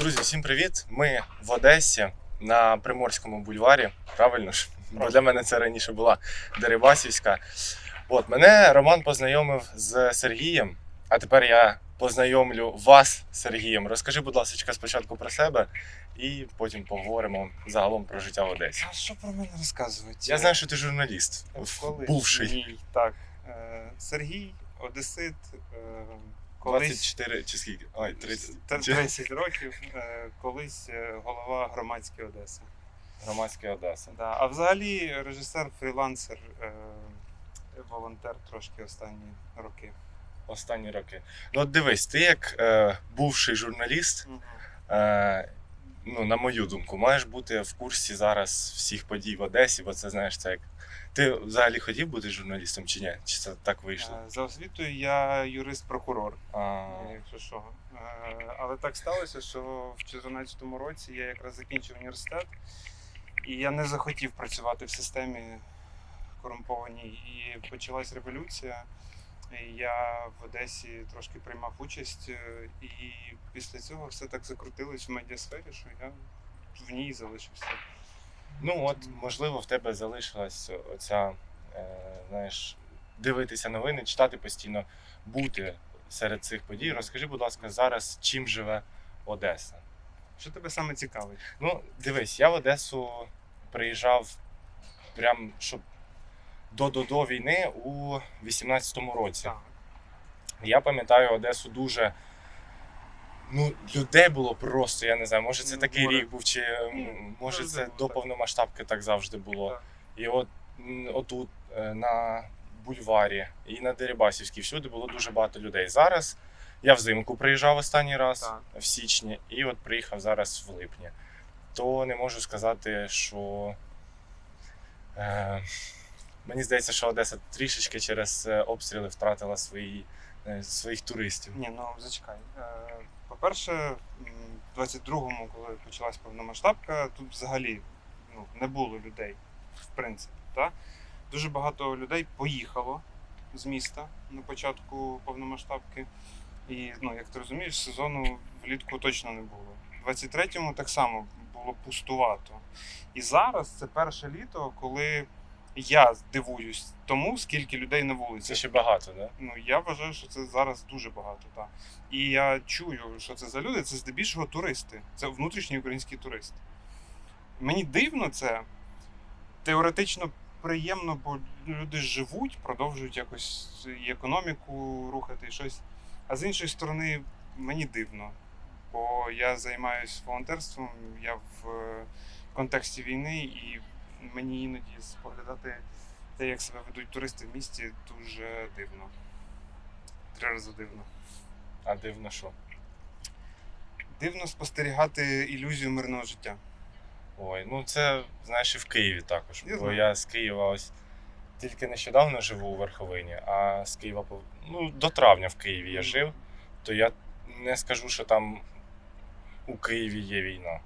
Друзі, всім привіт! Ми в Одесі на Приморському бульварі. Правильно ж? Бо для мене це раніше була Дерибасівська. От мене Роман познайомив з Сергієм, а тепер я познайомлю вас з Сергієм. Розкажи, будь ласка, спочатку про себе, і потім поговоримо загалом про життя в Одесі. А що про мене розказувати? Я знаю, що ти журналіст, Колись бувший. Ні, так. Е, Сергій, Одесит, е, колись 24 чи скільки? Ой, 30. 30 років, е, колись е, голова громадської Одеси. Громадська Одеса. Да. А взагалі режисер, фрілансер, е, волонтер трошки останні роки. Останні роки. Ну, от дивись, ти як е, бувший журналіст, е, ну, на мою думку, маєш бути в курсі зараз всіх подій в Одесі, бо це знаєш, це як. Ти взагалі хотів бути журналістом чи ні? Чи це так вийшло? Е, За освітою я юрист-прокурор. А, Якщо що. Е, Але так сталося, що в 2014 році я якраз закінчив університет, і я не захотів працювати в системі корумпованій. І почалась революція. Я в Одесі трошки приймав участь, е, і після цього все так закрутилось в медіасфері, що я в ній залишився. ну от, можливо, в тебе залишилась оця, е, знаєш, дивитися новини, читати постійно, бути серед цих подій. Розкажи, будь ласка, зараз чим живе Одеса? Що тебе саме цікавить? Ну, дивись, я в Одесу приїжджав прям щоб до, до, до війни у 18-му році. Так. Я пам'ятаю Одесу дуже. Ну, людей було просто, я не знаю, може це Ну, такий рік був, чи може це до повномасштабки так завжди було. Так. І от отут, е, на бульварі, і на Дерибасівській, всюди було дуже багато людей. Зараз я взимку приїжджав останній раз Так. в січні, і от приїхав зараз в липні. То не можу сказати, що. Е, мені здається, що Одеса трішечки через е, обстріли втратила свої, е, своїх туристів. Ні, ну зачекай. Е, По-перше, в 22-му, коли почалась повномасштабка, тут взагалі ну, не було людей, в принципі. Та? Дуже багато людей поїхало з міста на початку повномасштабки. І, ну, як ти розумієш, сезону влітку точно не було. В 23-му так само було пустувато. І зараз це перше літо, коли я дивуюсь тому, скільки людей на вулиці. Це ще багато, да? Ну, я вважаю, що це зараз дуже багато, так. І я чую, що це за люди, це здебільшого туристи. Це внутрішній український турист. Мені дивно це. Теоретично приємно, бо люди живуть, продовжують якось і економіку рухати, і щось. А з іншої сторони, мені дивно. Бо я займаюся волонтерством, я в е, контексті війни, і мені іноді споглядати те, як себе ведуть туристи в місті, дуже дивно. Три рази дивно. А дивно що. Дивно спостерігати ілюзію мирного життя. Ой, ну це знаєш і в Києві також. Я бо знаю. я з Києва ось тільки нещодавно живу у Верховині, а з Києва ну, до травня в Києві я жив, то я не скажу, що там у Києві є війна.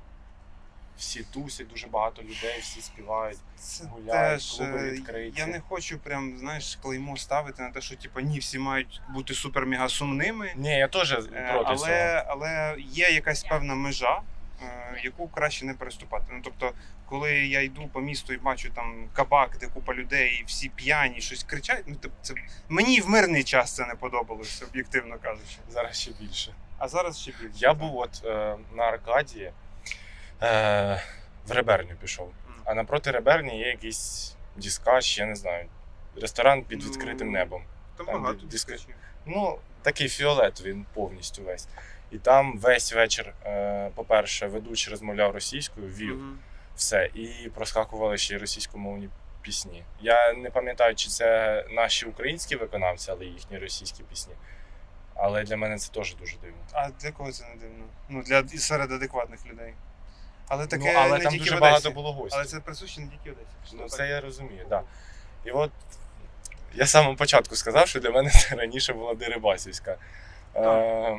Всі тусять, дуже багато людей, всі співають. Це Гуляють, теж клуби е, відкриті. я не хочу прям, знаєш, клеймо ставити на те, що типу, ні, всі мають бути супер-мега сумними. Ні, я теж Е, проти цього. але, але є якась певна межа, е, яку краще не переступати. Ну тобто, коли я йду по місту і бачу там кабак, де купа людей, і всі п'яні, щось кричать. Ну тобто, це мені в мирний час це не подобалось, об'єктивно кажучи. Зараз ще більше. А зараз ще більше. Я так. був от е, на Аркадії, е, в Реберню пішов. А напроти Реберні є якийсь діскач, я не знаю, ресторан під Ну, відкритим небом. Там там, багато де. Ну, такий фіолетовий він повністю весь. І там весь вечір, е, по-перше, ведучий розмовляв російською, вів Мгм. все, і проскакували ще й російськомовні пісні. Я не пам'ятаю, чи це наші українські виконавці, але їхні російські пісні. Але для мене це теж дуже дивно. А для кого це не дивно? Ну, для серед адекватних людей. Але таке ну, але не там тільки дуже в Одесі. багато було гостей. Але це присуще не тільки в Одесі. Ну, це я розумію, так. Да. І от я з початку сказав, що для мене це раніше була Дерибасівська. Е,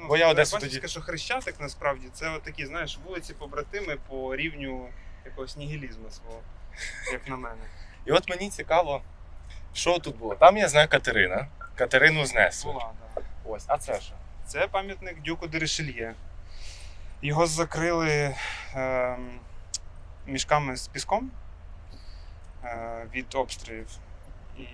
Ну, Бо я Одесу тоді- що Хрещатик насправді це от такі, знаєш, вулиці побратими по рівню якогось нігілізму свого, як на мене. і от мені цікаво, що тут було. Там я знаю Катерина. Катерину знесли. Була, да. Ось, а це що? Це пам'ятник Дюку де Ришельє. Його закрили е, мішками з піском е, від обстрілів. І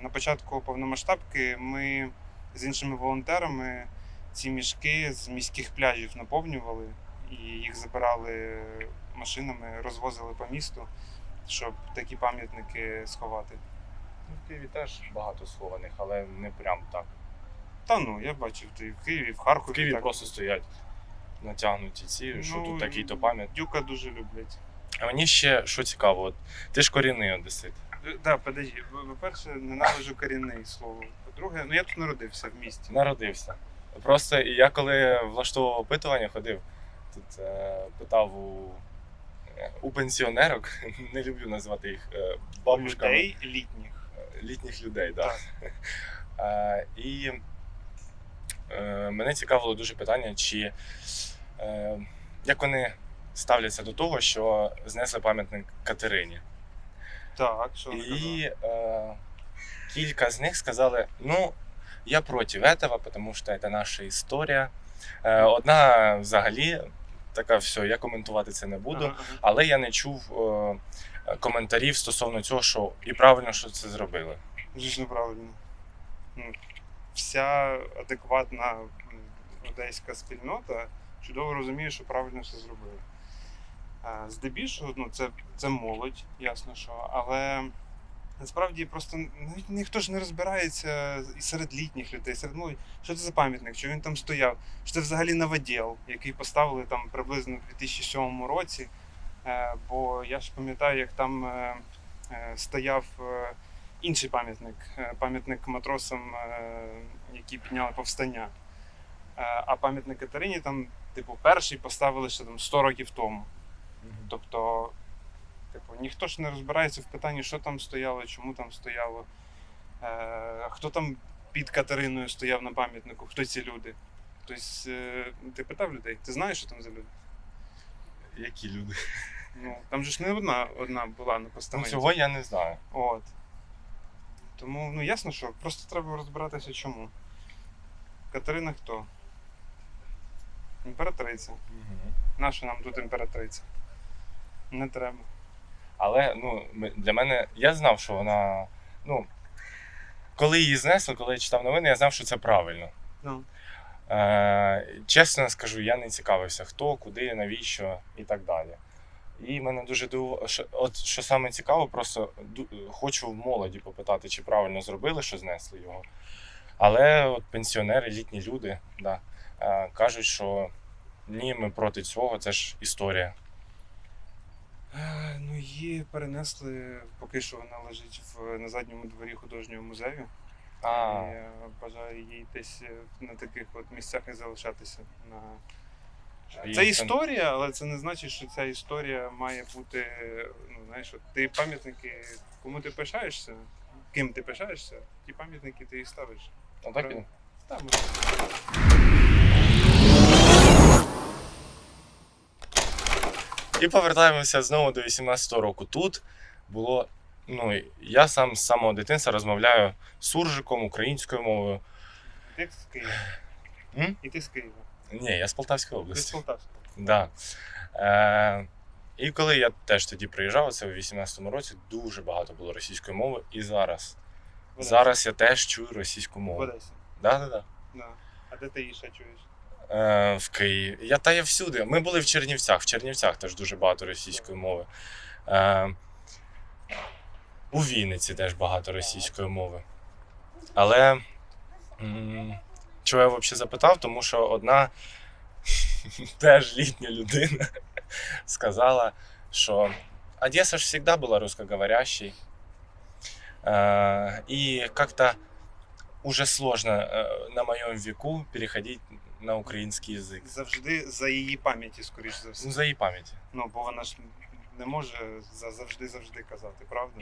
на початку повномасштабки ми з іншими волонтерами ці мішки з міських пляжів наповнювали і їх забирали машинами, розвозили по місту, щоб такі пам'ятники сховати. Ну, в Києві теж багато схованих, але не прям так. Та ну, я бачив, ти в Києві, в Харкові. В Києві так. просто стоять натягнуті ці, що Ну, тут такий-то пам'ять. Дюка дуже люблять. А мені ще що цікаво, от, ти ж корінний одесит. Так, да, подожди. По-перше, ненавиджу корінний слово. По-друге, ну я тут народився в місті. Народився. Просто я коли влаштовував опитування, ходив, тут е, питав у, е, у пенсіонерок, не люблю називати їх е, бабушками. Людей літніх. літніх людей, да. Е, і е, мене цікавило дуже питання, чи е, як вони ставляться до того, що знесли пам'ятник Катерині. Так, що ви І е, кілька з них сказали: ну, я проти этого, потому что это наша історія. Е, одна взагалі така, все, я коментувати це не буду. Але я не чув е, коментарів стосовно цього, що і правильно, що це зробили. Дуже неправильно. Ну, вся адекватна одеська спільнота чудово розуміє, що правильно все зробили. Здебільшого, ну, це, це молодь, ясно що, але насправді просто навіть ніхто ж не розбирається і серед літніх людей, серед молоді. Що це за пам'ятник? Що він там стояв? Що це взагалі новоділ, який поставили там приблизно в 2007 році. Е, Бо я ж пам'ятаю, як там е, е, стояв е, інший пам'ятник, е, пам'ятник матросам, е, які підняли повстання. Е, А пам'ятник Катерині там, типу, перший поставили ще там 100 років тому. Тобто, типу, ніхто ж не розбирається в питанні, що там стояло, чому там стояло, е, хто там під Катериною стояв на пам'ятнику, хто ці люди. Тобто, е, ти питав людей, ти знаєш, що там за люди? Які люди? Ну, там же ж не одна, одна була на Ну, постаменті. цього я не знаю. От. Тому ну ясно, що просто треба розбиратися чому. Катерина хто? Імператриця. Наша нам тут імператриця? Не треба. Але ну, для мене я знав, що вона. Ну, коли її знесли, коли я читав новини, я знав, що це правильно. Ну. Е, чесно скажу, я не цікавився, хто, куди, навіщо і так далі. І мене дуже дивувало, що, от що саме цікаво, просто хочу в молоді попитати, чи правильно зробили, що знесли його. Але от пенсіонери, літні люди, да, кажуть, що ні, ми проти цього, це ж історія. Е, Ну, її перенесли, поки що вона лежить в, на задньому дворі художнього музею. А, І е, бажаю їй десь е, на таких от місцях і залишатися. На... Це це- історія, але це не значить, що ця історія має бути. Ну, знаєш, от ти пам'ятники, кому ти пишаєшся, ким ти пишаєшся, ті пам'ятники ти і ставиш. ну, так і І повертаємося знову до 18-го року. Тут було. Ну, я сам з самого дитинства розмовляю суржиком, українською мовою. Ти з Києва. М? І ти з Києва. Ні, я з Полтавської Ти з області. Да. Е, і коли я теж тоді приїжджав, це в 18-му році, дуже багато було російської мови. І зараз. Зараз я теж чую російську В мову. Одесі. Да, да, да. Да. А де ти її ще чуєш? Е, в Києві. Я та я всюди. Ми були в Чернівцях. В Чернівцях теж дуже багато російської мови. Е, у Вінниці теж багато російської мови. Але м, чого я взагалі запитав? Тому що одна теж літня людина сказала, що Одесса ж всегда была русскоговорящей. Э, И как-то уже сложно э, на моем веку переходить на український язик. Завжди за її пам'яті, скоріш за все. Ну, за її пам'яті. Ну, бо вона ж не може завжди-завжди казати, правда?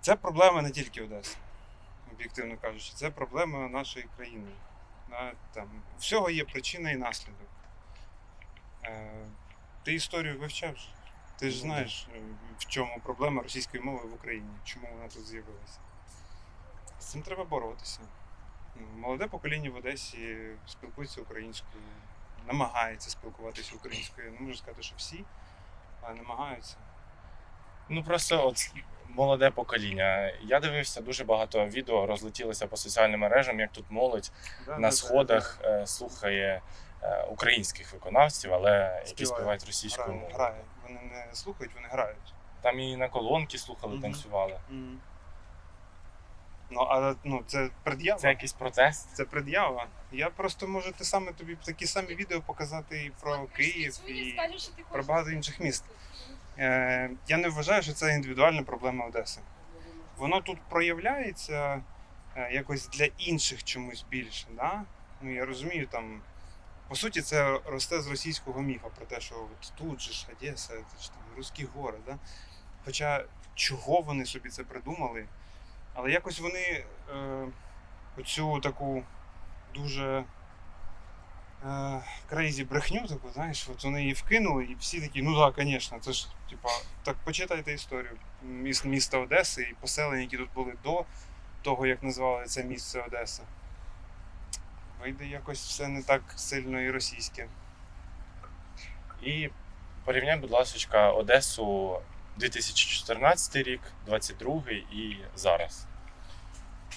Це проблема не тільки Одеси, об'єктивно кажучи, це проблема нашої країни. Там, всього є причина і наслідок. Е, ти історію вивчав? ж? Ти ж Ну, знаєш, е, в чому проблема російської мови в Україні, чому вона тут з'явилася. З цим треба боротися. Молоде покоління в Одесі спілкується українською. намагається спілкуватися українською. Не можу сказати, що всі, але намагаються. Ну просто от молоде покоління. Я дивився дуже багато відео, розлетілося по соціальним мережам, як тут молодь Да, на да, сходах е, слухає е, українських виконавців, але які Співають, російською мовою. Вони не слухають, вони грають. Там і на колонки слухали, Мгм. танцювали. Ну, але ну, це пред'ява. Це якийсь протест. Це пред'ява. Я просто можу те саме тобі такі самі відео показати і про Київ, і про багато інших міст. Е, я не вважаю, що це індивідуальна проблема Одеси. Воно тут проявляється е, якось для інших чомусь більше. Да? Ну, я розумію, там, по суті, це росте з російського міфа про те, що от тут же ж Одеса, це ж там русський город. Да? Хоча чого вони собі це придумали, але якось вони е, оцю таку дуже е, брехню, таку, знаєш, от вони її вкинули, і всі такі, ну так, звісно, це ж, типа, так почитайте історію міст, міста Одеси і поселення, які тут були до того, як назвали це місце Одеса. Вийде якось все не так сильно і російське. І порівняй, будь ласка, Одесу 2014 рік, 22 і зараз.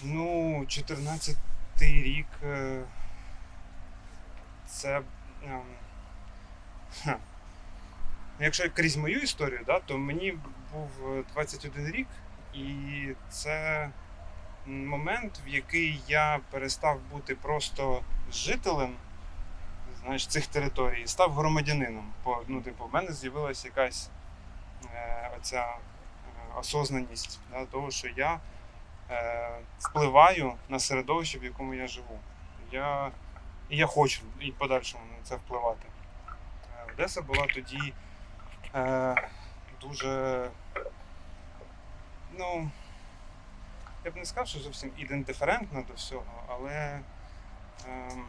Ну, 14 рік. е, Це. ем, ха. Ну, Якщо крізь мою історію, да, то мені був е, 21 рік, і це момент, в який я перестав бути просто жителем знаєш, цих територій, став громадянином. Ну, типу, в мене з'явилася якась е, оця е, осознаність да, того, що я е, впливаю на середовище, в якому я живу. Я, і я хочу і в подальшому на це впливати. Е, Одеса була тоді е, дуже. Ну, я б не сказав, що зовсім ідентиферентна до всього, але ем,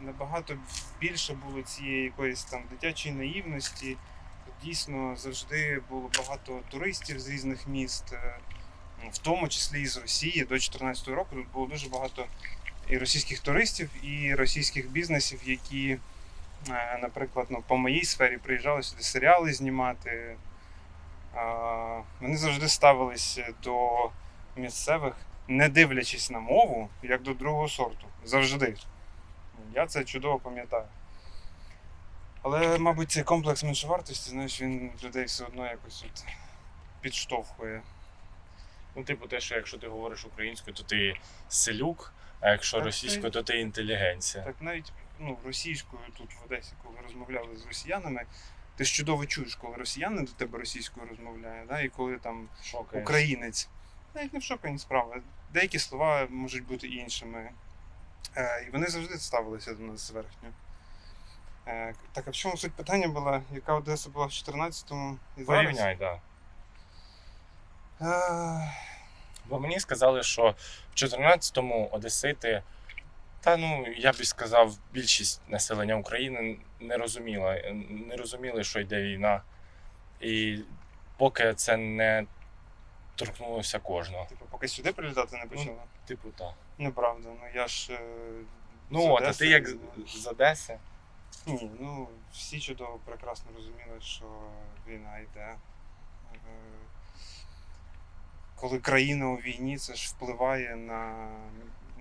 набагато більше було цієї якоїсь там дитячої наївності. Дійсно завжди було багато туристів з різних міст, е, в тому числі і з Росії. До 2014 року тут було дуже багато і російських туристів, і російських бізнесів, які, е, наприклад, ну, по моїй сфері приїжджали сюди серіали знімати. Вони завжди ставились до місцевих, не дивлячись на мову, як до другого сорту. Завжди. Я це чудово пам'ятаю. Але, мабуть, цей комплекс меншовартості, знаєш, він людей все одно якось от підштовхує. Ну, типу, те, що якщо ти говориш українською, то ти селюк, а якщо Так, російською, то ти інтелігенція. Так навіть ну, російською тут в Одесі, коли розмовляли з росіянами, ти ж чудово чуєш, коли росіянин до тебе російською розмовляє, да? і коли там Шокаєш. українець. Навіть не в шокані справа. Деякі слова можуть бути іншими. Е, і вони завжди ставилися до нас зверхньо. Е, так, а в чому суть питання була, яка Одеса була в 14-му і зараз? Порівняй, так. Да. Е, Бо мені сказали, що в 14-му одесити, та ну я б сказав, більшість населення України не розуміла, не розуміли, що йде війна. І поки це не торкнулося кожного. типу, поки сюди прилітати не почала. Типу, так. Неправда, ну я ж. е, Ну, от, а ти як ну, з Одеси? Ні, ну всі чудово прекрасно розуміли, що війна йде. Е, Коли країна у війні, це ж впливає на,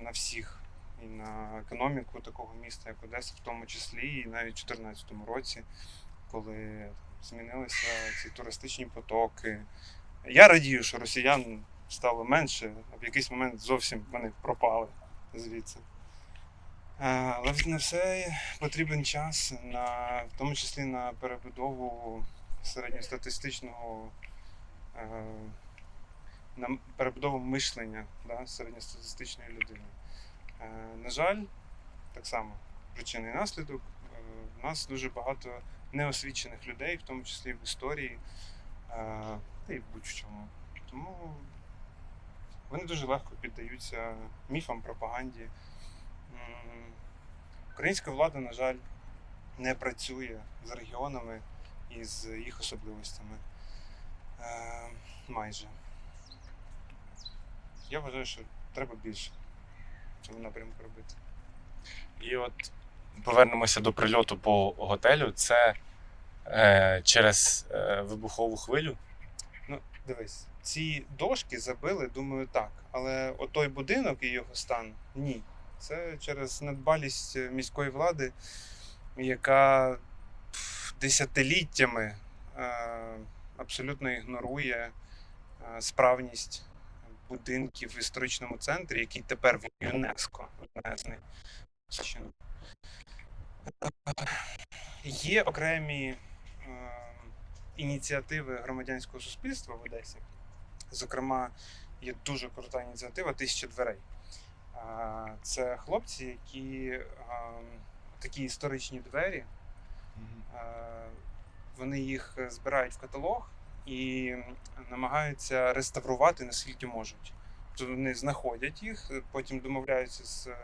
на всіх. І на економіку такого міста, як Одеса, в тому числі, і навіть у 2014 році, коли змінилися ці туристичні потоки. Я радію, що росіян стало менше, а в якийсь момент зовсім вони пропали звідси. Е, Але на все потрібен час, на, в тому числі на перебудову середньостатистичного, е, на перебудову мишлення да, середньостатистичної людини. Е, На жаль, так само причина і наслідок. Е, У нас дуже багато неосвічених людей, в тому числі в історії, е, та й в будь-чому. Тому вони дуже легко піддаються міфам, пропаганді. Українська влада, на жаль, не працює з регіонами і з їх особливостями. Е, майже. Я вважаю, що треба більше в цьому напрямку робити. І от повернемося до прильоту по готелю. Це е, через е, вибухову хвилю. Ну, дивись, ці дошки забили, думаю, так. Але отой будинок і його стан ні. Це через недбалість е, міської влади, яка десятиліттями е, абсолютно ігнорує е, справність будинків в історичному центрі, який тепер в ЮНЕСКо внесений. Є окремі ініціативи громадянського суспільства в Одесі. Зокрема, є дуже крута ініціатива Тисяча дверей. Це хлопці, які такі історичні двері, вони їх збирають в каталог і намагаються реставрувати наскільки можуть. Тобто вони знаходять їх, потім домовляються з е,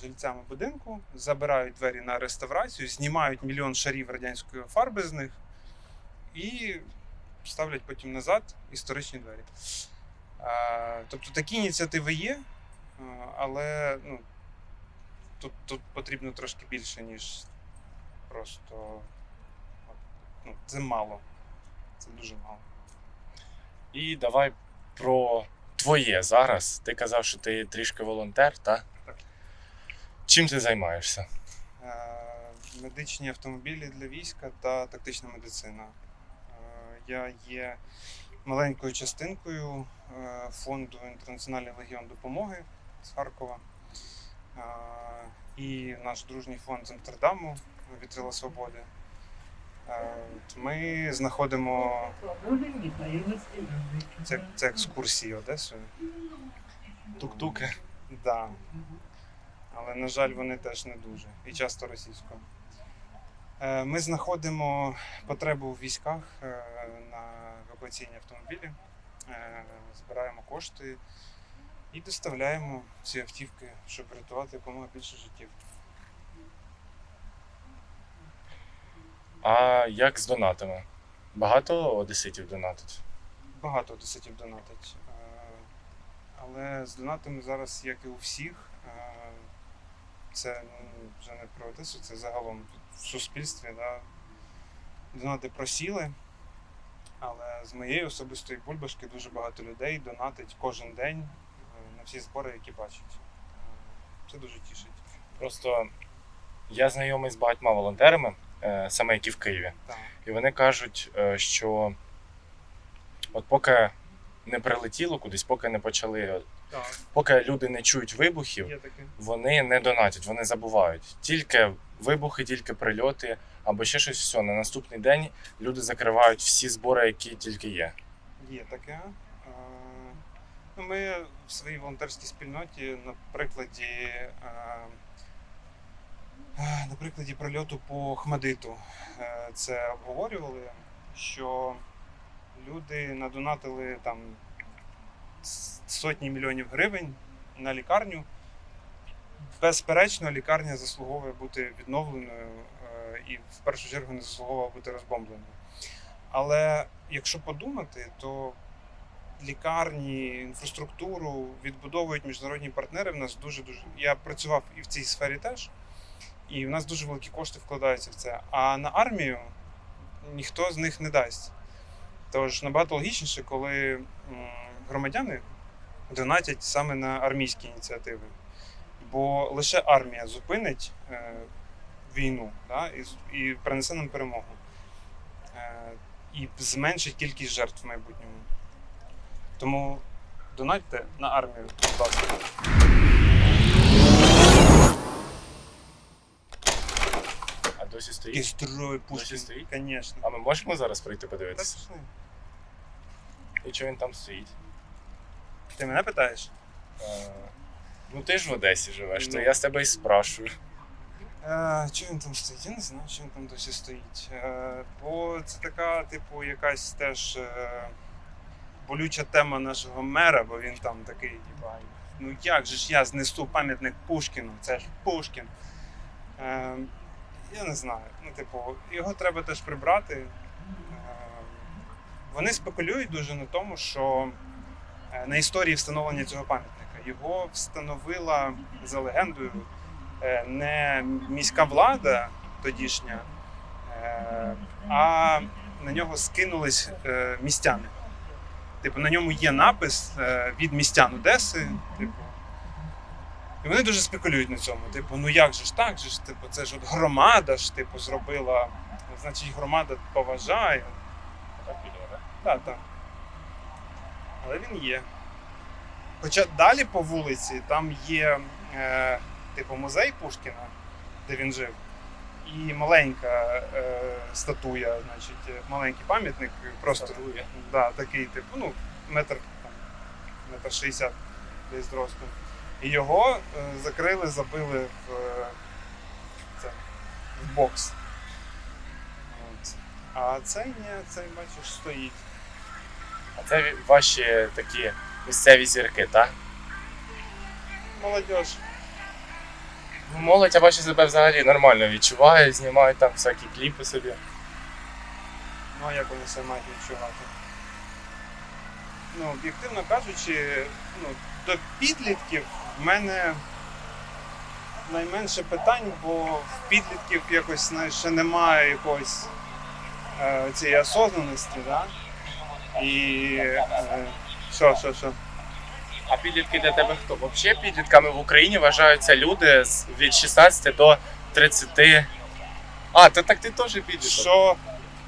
жильцями будинку, забирають двері на реставрацію, знімають мільйон шарів радянської фарби з них і ставлять потім назад історичні двері. Тобто такі ініціативи є, але ну, тут, тут потрібно трошки більше, ніж просто ну, це мало. Це дуже мало. І давай про твоє зараз. Ти казав, що ти трішки волонтер, так? Так. Чим ти займаєшся? Медичні автомобілі для війська та тактична медицина. Я є маленькою частинкою е, фонду Інтернаціональний легіон допомоги з Харкова. Е, І наш дружній фонд з Амстердаму Вітрила Свободи. Е, Ми знаходимо це, це екскурсії Одесою. Тук-туки. Да. Але, на жаль, вони теж не дуже. І часто російською. Ми знаходимо потребу в військах на евакуаційні автомобілі, е, збираємо кошти і доставляємо ці автівки, щоб рятувати якомога більше життів. А як з донатами? Багато одеситів донатить? Багато одеситів донатить. Е, Але з донатами зараз, як і у всіх, е, це ну, вже не про Одесу, це загалом в суспільстві. Да, донати просіли. Але з моєї особистої бульбашки дуже багато людей донатить кожен день е, на всі збори, які бачать. Е, Це дуже тішить. Просто я знайомий з багатьма волонтерами, е, саме які в Києві. Так. І вони кажуть, що от поки не прилетіло кудись, поки не почали, Так, поки люди не чують вибухів, вони не донатять, вони забувають. Тільки вибухи, тільки прильоти або ще щось все. На наступний день люди закривають всі збори, які тільки є. Є таке. Ну, ми в своїй волонтерській спільноті на прикладі, на прикладі прольоту по Хмадиту е, це обговорювали, що люди надонатили там сотні мільйонів гривень на лікарню. Безперечно, лікарня заслуговує бути відновленою і в першу чергу не заслуговує бути розбомбленою. Але якщо подумати, то лікарні, інфраструктуру відбудовують міжнародні партнери. В нас дуже дуже. Я працював і в цій сфері теж, і в нас дуже великі кошти вкладаються в це. А на армію ніхто з них не дасть. Тож набагато логічніше, коли громадяни донатять саме на армійські ініціативи. Бо лише армія зупинить е, війну да, і, і принесе нам перемогу. Е, і зменшить кількість жертв в майбутньому. Тому донатьте на армію, будь ласка. А досі І стоїть. здоровий Пушкін, стоїть? звісно. А ми можемо зараз прийти подивитися? пішли. І чого він там стоїть? Ти мене питаєш? Е, Ну ти ж в Одесі живеш, то Ну. я з тебе і спрашую. Е, Чого він там стоїть? Я не знаю, що він там досі стоїть. Е, Бо це така, типу, якась теж е, болюча тема нашого мера, бо він там такий, типа, ну як же ж я знесу пам'ятник Пушкіну, це ж Пушкін. Я не знаю. Ну, типу, його треба теж прибрати. Вони спекулюють дуже на тому, що на історії встановлення цього пам'ятника його встановила за легендою не міська влада тодішня, е, а на нього скинулись е, містяни. Типу, на ньому є напис е, від містян Одеси. Типу. І вони дуже спекулюють на цьому. Типу, ну як же ж так? Же ж, типу, це ж от громада ж типу, зробила, значить, громада поважає. Так, так. Але він є. Хоча далі по вулиці там є е, типу музей Пушкіна, де він жив, і маленька е, статуя, значить, маленький пам'ятник, просто Статуя. Да, такий, типу, ну, метр, там, метр шістдесят десь зростом. І його е, закрили, забили в, е, це, в бокс. От. А цей ні, цей, бачиш, стоїть. А це ваші такі місцеві зірки, так? Молодіж. Молодь, я бачу себе взагалі нормально відчуває, знімають там всякі кліпи собі. Ну, а як вони себе мають відчувати? Ну, об'єктивно кажучи, ну, до підлітків в мене найменше питань, бо в підлітків якось знаєш, ще немає якоїсь е, цієї осознаності, да? І е, що, що, що? А підлітки для тебе хто? Взагалі підлітками в Україні вважаються люди з- від 16 до 30. А, то так ти теж підліток. Що?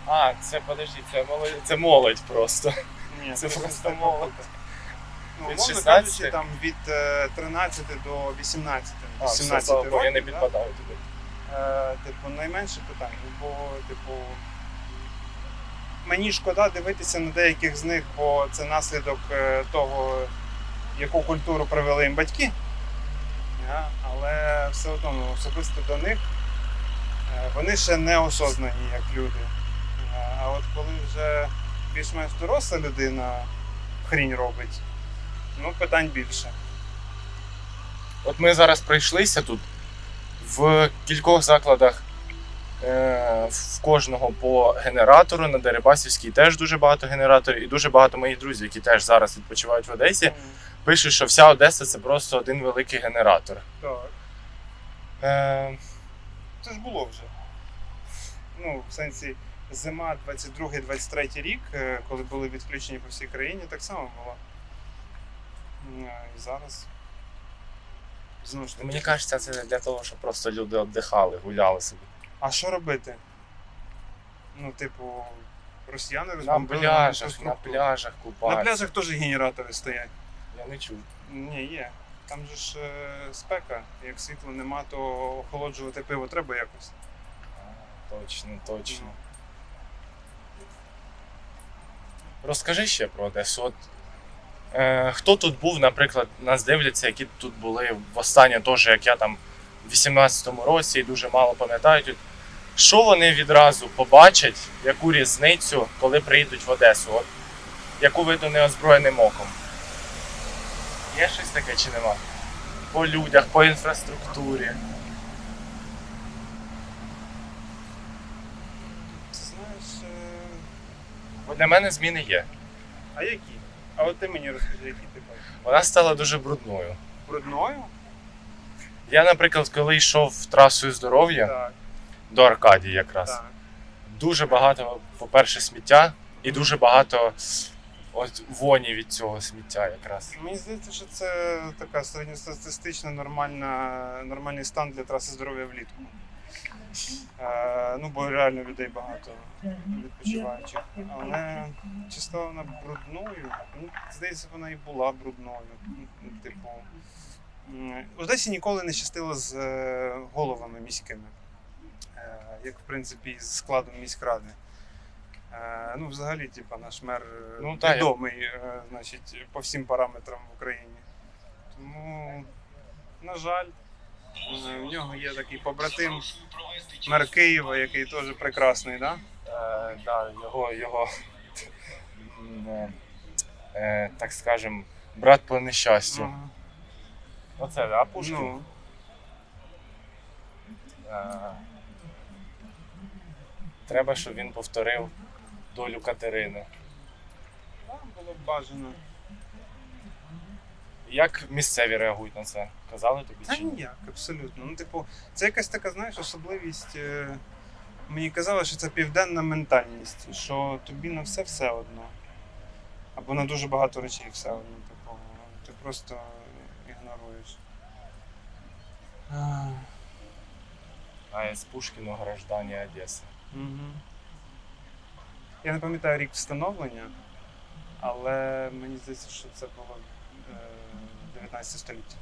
А, це подожди, це молодь, це молодь просто. Ні, Це просто молодь. Ну, Від умовно 16? кажучи, там від е, 13 до 18. А, все, 18 слава Богу, я не років, да? підпадаю туди. Е, типу, найменше питань. Ну, Бо, типу, мені шкода дивитися на деяких з них, бо це наслідок е, того, яку культуру привели їм батьки. Але все одно ну, особисто до них е, вони ще не осознані як люди. А от коли вже більш-менш доросла людина хрінь робить, ну питань більше. От ми зараз пройшлися тут в кількох закладах. е, В кожного по генератору на Дерибасівській теж дуже багато генераторів, і дуже багато моїх друзів, які теж зараз відпочивають в Одесі, пишуть, що вся Одеса це просто один великий генератор. Так. Е, Це ж було вже. Ну, в сенсі, зима 22-23 рік, е, коли були відключені по всій країні, так само було. І зараз. Знову ж таки. Мені кажеться, це для того, щоб просто люди віддихали, гуляли собі. А що робити? Ну, типу, росіяни На пляжах, на пляжах На пляжах теж генератори стоять. Я не чув. Ні, є. Там же ж е, спека. Як світла нема, то охолоджувати пиво треба якось. А, Точно, точно. Розкажи ще про Одесу. От, е, хто тут був, наприклад, нас дивляться, які тут були востаннє теж, як я там в 18-му році і дуже мало пам'ятають. От, що вони відразу побачать, яку різницю, коли приїдуть в Одесу? От, яку виду неозброєним оком? Є щось таке чи нема? По людях, по інфраструктурі. Ти знаєш. Е... Бо для мене зміни є. А які? А от ти мені розкажи, які ти бачиш? Вона стала дуже брудною. Брудною? Я, наприклад, коли йшов трасою здоров'я Так, до Аркадії якраз, так. дуже багато, по-перше, сміття і дуже багато от воні від цього сміття якраз. Мені здається, що це така середньостатистична нормальна, нормальний стан для траси здоров'я влітку. Е, ну, бо реально людей багато відпочиваючих. Але чи стала вона брудною? Ну, здається, вона і була брудною. Типу, Одесі ніколи не щастило з е, головами міськими, е, як в принципі з складом міськради. Е, ну, взагалі, типу, наш мер е, Ну, та, я- відомий, е, значить, по всім параметрам в Україні. Тому, на жаль, в нього є такий побратим мер Києва, який теж прекрасний, да? Е, да, його, його е, так скажем, брат по нещастю. Ага. Оце, да, Пушкін? Ну, Е, треба, щоб він повторив долю Катерини. да, було б бажано. Як місцеві реагують на це? Казали тобі? Та чи ніяк, абсолютно. Ну, типу, це якась така, знаєш, особливість. е, Мені казали, що це південна ментальність, що тобі на все все одно. Або на дуже багато речей все одно. Типу, ти просто ігноруєш. А, А з Пушкіно граждання Одеси. Угу. Я не пам'ятаю рік встановлення, але мені здається, що це було е, 19 століття.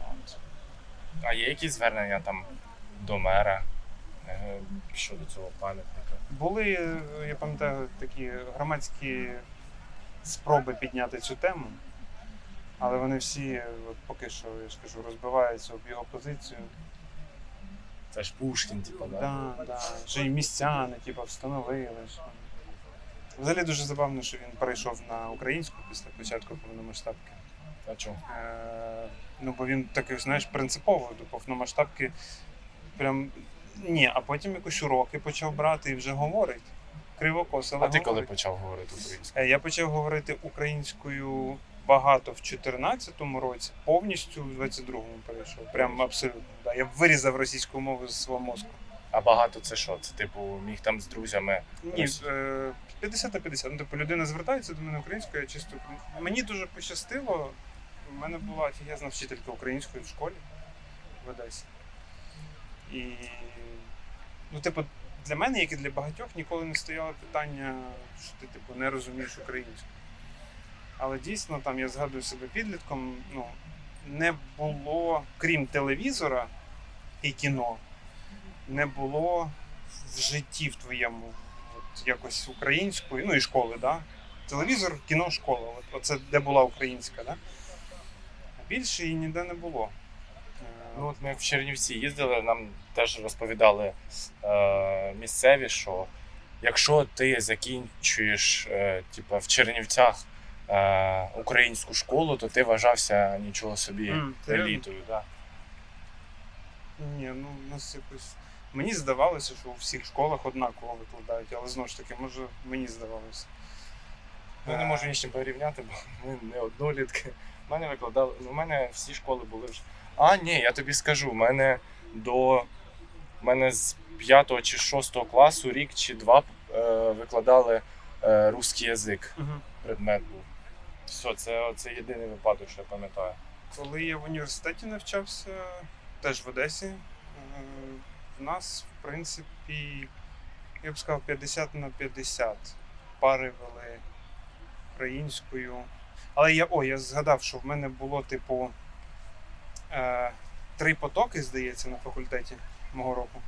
От. А є якісь звернення там до мера е, щодо цього пам'ятника? Були, е, я пам'ятаю, такі громадські спроби підняти цю тему, але вони всі е, от поки що, я ж кажу, розбиваються об його позицію. Це ж Пушкін, типу, да? Да, да. Що і містяни, типу, встановили. Що... Взагалі дуже забавно, що він перейшов на українську після початку повномасштабки. А чому? Е, ну, бо він такий, знаєш, принципово до повномасштабки. Прям ні, а потім якось уроки почав брати і вже говорить. Кривокос, А ти коли говорить. почав говорити українською? Е, Я почав говорити українською багато в 2014 році, повністю в 22-му перейшов. Прям абсолютно. Да. Я вирізав російську мову з свого мозку. А багато це що? Це типу міг там з друзями. Ні, Рос- е, 50 на 50. Ну, типу, людина звертається до мене українською, я чисто. Мені дуже пощастило. У мене була офігезна вчителька української в школі в Одесі. І, ну, типу, для мене, як і для багатьох, ніколи не стояло питання, що ти типу, не розумієш українську. Але дійсно, там я згадую себе підлітком, ну, не було, крім телевізора і кіно, не було в житті в твоєму от, якось українською, ну і школи, да? Телевізор, кіно, школа. От, оце де була українська, да? Більше її ніде не було. Ну, от ми в Чернівці їздили, нам теж розповідали е, місцеві, що якщо ти закінчуєш е, типу, в Чернівцях е, українську школу, то ти вважався нічого собі М, елітою. Да. Ні, ну у нас якось. Мені здавалося, що у всіх школах однаково викладають, але знову ж таки, може, мені здавалося. Ну, не можу ні з чим порівняти, бо ми не однолітки. У мене викладали. ну, У мене всі школи були вже. А, ні, я тобі скажу, у мене до. У мене з 5 чи 6 класу рік чи два е, викладали е, русський язик. Мгм. предмет був. Все, це, це єдиний випадок, що я пам'ятаю. Коли я в університеті навчався, теж в Одесі, в нас, в принципі, я б сказав, 50 на 50 пари вели українською. Але я, о, я згадав, що в мене було, типу, е, три потоки, здається, на факультеті мого року.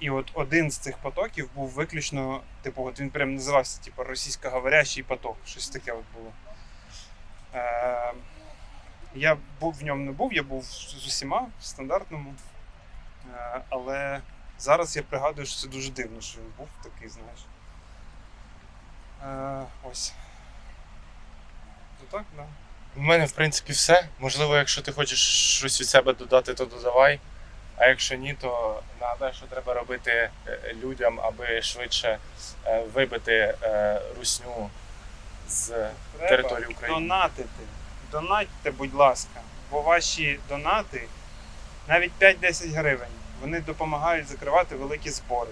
І от один з цих потоків був виключно, типу, от він прям називався типу, російськоговорящий поток. Щось таке от було. Е, я був в ньому не був, я був з усіма в стандартному. Е, але зараз я пригадую, що це дуже дивно, що він був такий, знаєш. Е, ось. Ну так, да. У мене, в принципі, все. Можливо, якщо ти хочеш щось від себе додати, то додавай. А якщо ні, то нагадаю, що треба робити людям, аби швидше вибити русню з Треба території України. Донатити. Донатьте, будь ласка. Бо ваші донати навіть 5-10 гривень. Вони допомагають закривати великі збори.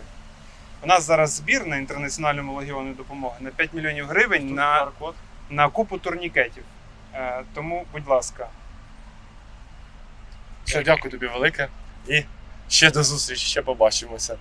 У нас зараз збір на інтернаціональному легіону допомоги на 5 мільйонів гривень Тут на, QR-код. на купу турнікетів. Е, тому, будь ласка, Все, дякую тобі велике. І ще до зустрічі, ще побачимося.